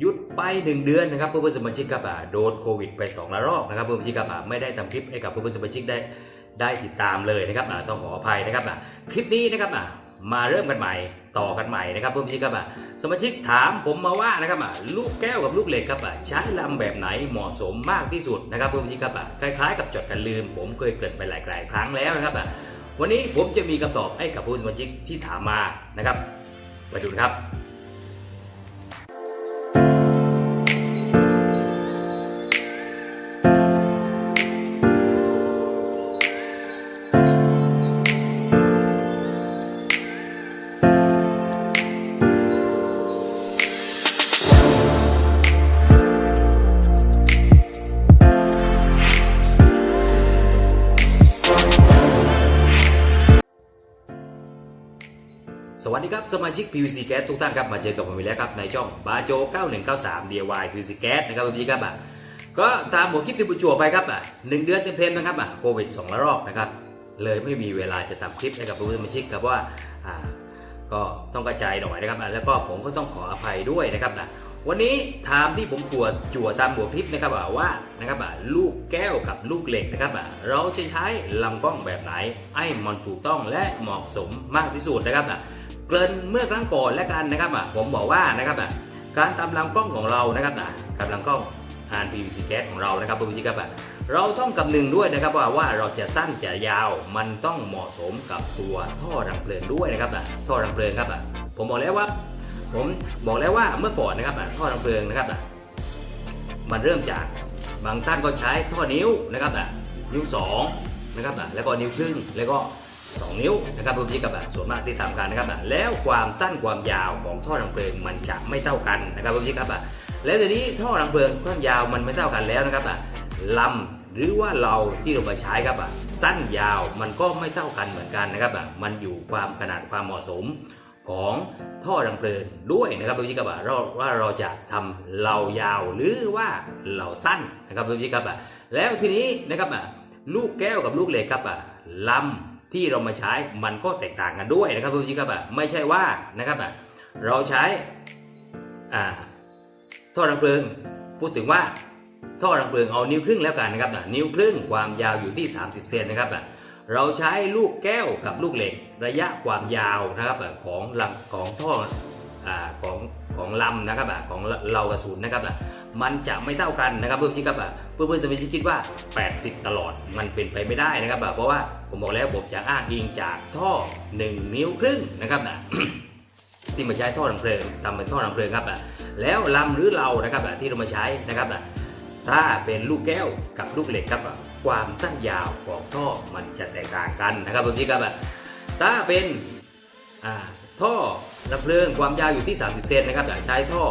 หยุดไป 1 เดือนนะครับเพื่อนๆสมาชิกครับอ่าโดนโควิดไป2ระลอกนะครับเพื่อนๆสมาชิกครับไม่ได้ทำคลิปให้กับเพื่อนๆสมาชิกได้ได้ติดตามเลยนะครับต้องขออภัยนะครับคลิปนี้นะครับมาเริ่มกันใหม่ต่อกันใหม่นะครับเพื่อนๆสมาชิกครับสมาชิกถามผมมาว่านะครับลูกแก้วกับลูกเหล็กครับใช้ลำแบบไหนเหมาะสมมากที่สุดนะครับเพื่อนๆสมาชิกครับคล้ายๆกับจดกันลืม ผมเคยเกริ่นไปหลายๆครั้งแล้วนะครับวันนี้ผมจะมีคำตอบให้กับผู้สมาชิกที่ถามมานะครับไปดูนะครับ ดีครับสมาชิก PVC Gas ทุกท่านครับมาเจอกับผมอีกแล้วครับในช่องบาโจ9193 DIY PVC Gas นะครับพี่ครับอะก็ตามหัวคลิปที่ผมจั่วไปครับอะหนึ่งเดือนเต็มๆนะครับอะโควิด2ระลอกนะครับเลยไม่มีเวลาจะทำคลิปให้กับผู้สมาชิกครับว่าอ่าก็ต้องกระจายหน่อยนะครับอะแล้วก็ผมก็ต้องขออภัยด้วยนะครับอะวันนี้ไทม์ที่ผมจั่วจั่วตามหัวคลิปนะครับอะว่านะครับอะลูกแก้วกับลูกเหล็กนะครับอะเราจะใช้ลำกล้องแบบไหนให้มันถูกต้องและเหมาะสมมากที่สุดนะครับอะ เกริ่นเมื่อครั้งก่อนแล้วกันนะครับอะผมบอกว่านะครับอะการทำลำกล้องของเรานะครับอะกับลำกล้องอาน PVC gas ของเรานะครับคุณผู้ชมครับอะเราต้องคำนึงด้วยนะครับว่าว่าเราจะสั้นจะยาวมันต้องเหมาะสมกับตัวท่อรังเพลิงด้วยนะครับอะท่อรังเพลิงครับอะผมบอกแล้วว่า ผมบอกแล้วว่าเมื่อก่อนนะครับอะท่อรังเพลิงนะครับอะมันเริ่มจากบางท่านก็ใช้ท่อนิ้วนะครับอะนิ้วสองนะครับอะแล้วก็นิ้วครึ่งแล้วก็ 2 นิ้วนะครับพื้นที่กับแบบส่วนมากที่ทำกันนะครับแล้วความสั้นความยาวของท่อรังเพลิงมันจะไม่เท่ากันนะครับพื้นที่ครับแล้วทีนี้ท่อรังเพลิงความยาวมันไม่เท่ากันแล้วนะครับลำหรือว่าเราที่เรามาใช้ครับสั้นยาวมันก็ไม่เท่ากันเหมือนกันนะครับมันอยู่ความขนาดความเหมาะสมของท่อรังเพลิงด้วยนะครับพื้นที่ครับเราว่าเราจะทำเรายาวหรือว่าเราสั้นนะครับพื้นที่ครับแล้วทีนี้นะครับลูกแก้วกับลูกเหล็กครับลำ ที่เรามาใช้มันก็แตกต่างกันด้วยนะครับพี่ครับไม่ใช่ว่านะครับเราใช้ท่อรังเพลิงพูดถึงว่าท่อรังเพลิงเอานิ้วครึ่งแล้วกันนะครับนิ้วครึ่งความยาวอยู่ที่ 30 เซนนะครับเราใช้ลูกแก้วกับลูกเหล็กระยะความยาวนะครับของลำของท่อ ของของลำนะครับอะของเรากระสุนนะครับอะมันจะไม่เท่ากันนะครับเพื่อนที่ครับอะเพื่อนๆจะไม่คิดว่า 80 ตลอดมันเป็นไปไม่ได้นะครับอะเพราะว่าผมบอกแล้วผมจะอ้างอิงจากท่อ 1 นิ้วครึ่งนะครับนะที่มาใช้ท่อรังเพลิงทำเป็นท่อรังเพลิงครับอะแล้วลำหรือเรานะครับอะที่เรามาใช้นะครับอะถ้าเป็นลูกแก้วกับลูกเหล็กครับความสั้นยาวของท่อมันจะแตกต่างกันนะครับเพื่อนที่ครับถ้าเป็นท่อ ระเพลิงความยาวอยู่ที่ 30 เซนนะครับใช้ท่อ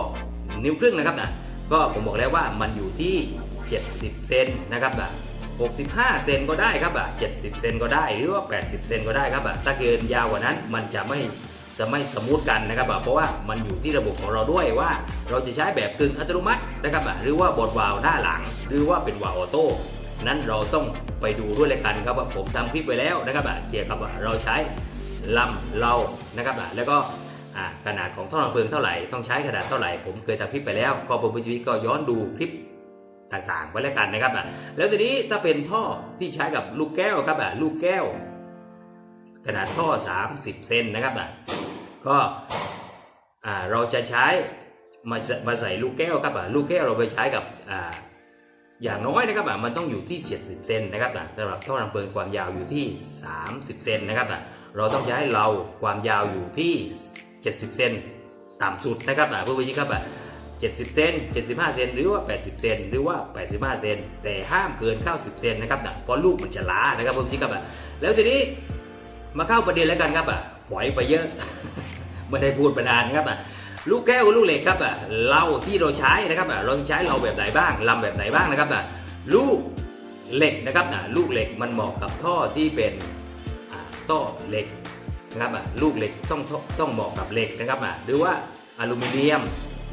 นิ้วครึ่งนะครับนะก็ผมบอกแล้วว่ามันอยู่ที่ 70 เซนนะครับนะ65 เซนก็ได้ครับอะ70 เซนก็ได้หรือว่า 80 เซนก็ได้ครับอะถ้าเกินยาวกว่านั้นมันจะไม่จะไม่สมูทกันนะครับอะเพราะว่ามันอยู่ที่ระบบของเราด้วยว่า เราจะใช้แบบกึ่งอัตโนมัตินะครับอะหรือว่าบดวาล์วหน้าหลัง หรือว่าเป็นวาล์วออโต้นั้นเราต้องไปดูด้วยเลยกันครับว่าผมทำคลิปไปแล้วนะครับอะเกี่ยวกับเราใช้ลำเรานะครับอะแล้วก็ ขนาดของท่อน้ำเพลิงเท่าไหร่ต้องใช้ขนาดเท่าไหร่ ผมเคยทำคลิปไปแล้วก็ผมชีวิตก็ย้อนดูคลิปต่างๆไว้แล้วกันนะครับอะแล้วทีนี้ถ้าเป็นท่อที่ใช้กับลูกแก้วครับอะลูกแก้ว ขนาดท่อ 30 เซนนะครับอะก็อ่าเราจะใช้มาจะมาใส่ลูกแก้วครับอะลูกแก้วเราไปใช้กับอ่าอย่างน้อยนะครับอะมันต้องอยู่ที่ 70 เซนนะครับอะสำหรับท่อน้ำเพลิงความยาวอยู่ที่ 30 เซนนะครับอะเราต้องใช้เราความยาวอยู่ที่ 70 เซนต่ำสุดนะครับอะเพื่อที่ครับอะ70 เซน75 เซนหรือว่า 80 เซนหรือว่า 85 เซนแต่ห้ามเกิน 90 เซนนะครับนะเพราะลูกมันจะล้านะครับผมที่ครับอะแล้วทีนี้มาเข้าประเด็นแล้วกันครับอะฝอยไปเยอะไม่ได้พูดประดานครับอะลูกแก้วลูกเหล็กครับอะเราที่เราใช้นะครับอะเราใช้เราแบบไหนบ้างลำแบบไหนบ้างนะครับอะลูกเหล็กนะครับอะลูกเหล็กมันเหมาะกับท่อที่เป็นท่อเหล็ก นะครับลูกเหล็กต้องต้องเหมาะกับเหล็กนะครับหรือว่าอลูมิเนียม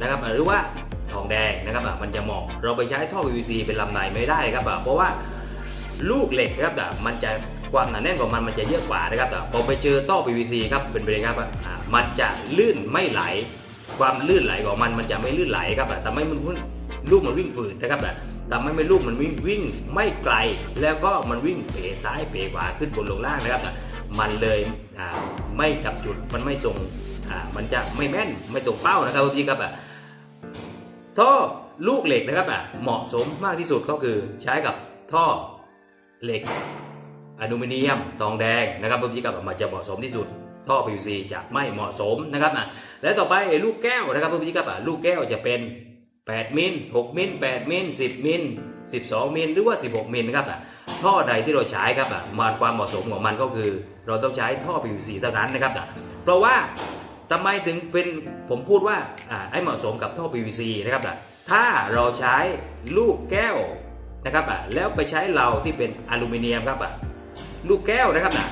นะครับหรือว่าทองแดงนะครับมันจะเหมาะเราไปใช้ท่อ PVC เป็นลำในไม่ได้ครับเพราะว่าลูกเหล็กครับมันจะความหนาแน่นของมันมันจะเยอะกว่านะครับพอไปเจอท่อ PVC ครับเป็นไปเลยครับมันจะลื่นไม่ไหล ความลื่นไหลของมันมันจะไม่ลื่นไหลครับทำให้มันวิ่งลูกมันวิ่งฝืดนะครับทำให้ไม่ลูกมันวิ่งวิ่งไม่ไกล แล้วก็มันวิ่งเป๋ซ้ายเป๋ขวาขึ้นบนลงล่างนะครับ มันเลยไม่จับจุดมันไม่ตรงมันจะไม่แม่นไม่ตรงเป้านะครับพี่ครับอะท่อลูกเหล็กนะครับอะเหมาะสมมากที่สุดก็คือใช้กับท่อเหล็กอลูมิเนียมทองแดงนะครับพี่ครับมันจะเหมาะสมที่สุดท่อ PVC จะไม่เหมาะสมนะครับอะและต่อไปไอ้ลูกแก้วนะครับพี่ครับอะลูกแก้วจะเป็น 8 มิล 6 มิล 8 มิล 10 มิล 12 มิล หรือว่า 16 มิลนะครับอะท่อใดที่เราใช้ครับอะมันความเหมาะสมของมันก็คือ เราต้องใช้ท่อ PVC เท่านั้นนะครับอะเพราะว่าทำไมถึงเป็นผมพูดว่าอ่าให้เหมาะสมกับท่อ PVC นะครับอะถ้าเราใช้ลูกแก้วนะครับอะแล้วไปใช้เราที่เป็นอลูมิเนียมครับอะลูกแก้วนะครับอะ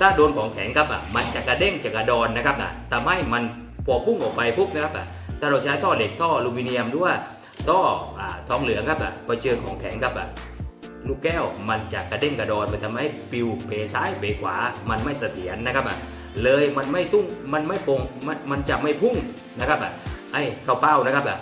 ถ้าโดนของแข็งครับอะมันจะกระเด้งจะกระดอนนะครับอะทำให้มันพอพุ่งออกไปปุ๊บนะครับอะ ถ้าเราใช้ท่อเหล็กท่ออลูมิเนียมหรือว่าท่อทองเหลืองครับอะไปเจอของแข็งครับอะลูกแก้วมันจะกระเด้งกระดอนมันทำให้ปิวเปซ้ายเปขวา มันไม่เสถียรนะครับอะเลยมันไม่ตุ้งมันไม่โป่งมันมันจะไม่พุ่งนะครับอะไอ้เข้าเป้านะครับอะ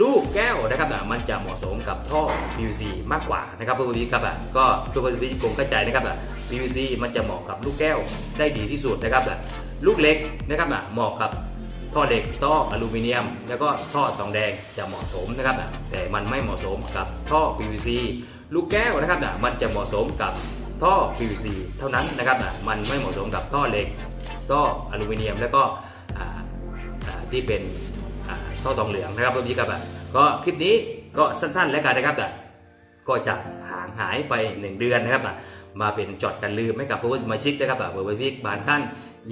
ลูกแก้วนะครับอะมันจะเหมาะสมกับท่อ PVC มากกว่านะครับเพื่อนพี่ครับอะก็เพื่อนพี่ผมเข้าใจนะครับอะ PVC มันจะเหมาะกับลูกแก้วได้ดีที่สุดนะครับอะลูกเล็กนะครับอะเหมาะกับ ท่อเหล็กท่ออลูมิเนียม แล้วก็ท่อทองแดงจะเหมาะสมนะครับแต่มันไม่เหมาะสมกับท่อ PVC ลูกแก้วนะครับอะมันจะเหมาะสมกับท่อ PVC เท่านั้นนะครับอะมันไม่เหมาะสมกับท่อเหล็กท่ออลูมิเนียม แล้วก็ที่เป็นท่อทองเหลืองนะครับเพื่อนพี่ครับอะก็คลิปนี้ก็สั้นๆ แล้วกันนะครับก็จะห่างหายไป 1 เดือนนะครับมาเป็นจอดกันลืมให้กับผู้สมาชิกนะครับอะเพื่อนพี่บางท่าน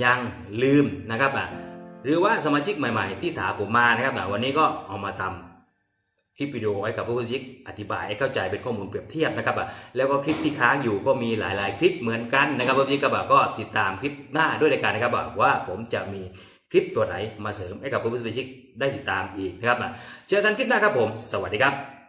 ยังลืมนะครับอะ หรือว่าสมาชิกใหม่ ๆ ที่ถามผมมานะครับวันนี้ก็เอามาทำคลิปวิดีโอไว้กับผู้สมาชิกอธิบายให้เข้าใจเป็นข้อมูลเปรียบเทียบนะครับแล้วก็คลิปที่ค้างอยู่ก็มีหลาย ๆ คลิปเหมือนกันนะครับผู้สมาชิกก็ติดตามคลิปหน้าด้วยรายการนะครับว่าผมจะมีคลิปตัวไหนมาเสริมให้กับผู้สมาชิกได้ติดตามอีกนะครับเจอกันคลิปหน้าครับผม สวัสดีครับ